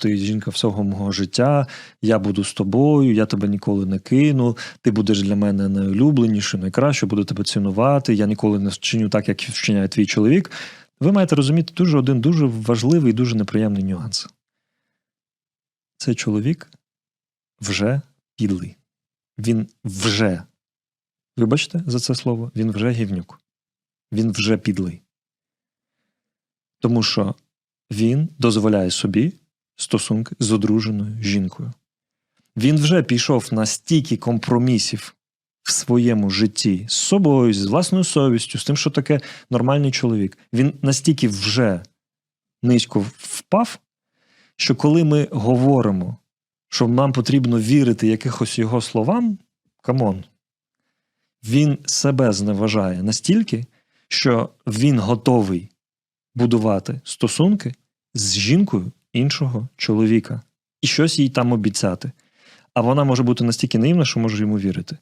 ти жінка всього мого життя, я буду з тобою, я тебе ніколи не кину, ти будеш для мене найулюбленіше, найкраще, буду тебе цінувати, я ніколи не вчиню так, як вчиняє твій чоловік. Ви маєте розуміти дуже один дуже важливий і дуже неприємний нюанс. Цей чоловік вже підлий. Він вже, вибачте за це слово, він вже гівнюк. Він вже підлий. Тому що він дозволяє собі стосунки з одруженою жінкою. Він вже пішов на стільки компромісів в своєму житті з собою, з власною совістю, з тим, що таке нормальний чоловік. Він настільки вже низько впав, що коли ми говоримо, що нам потрібно вірити якихось його словам, камон, він себе зневажає настільки, що він готовий будувати стосунки з жінкою іншого чоловіка і щось їй там обіцяти. А вона може бути настільки наївна, що може йому вірити.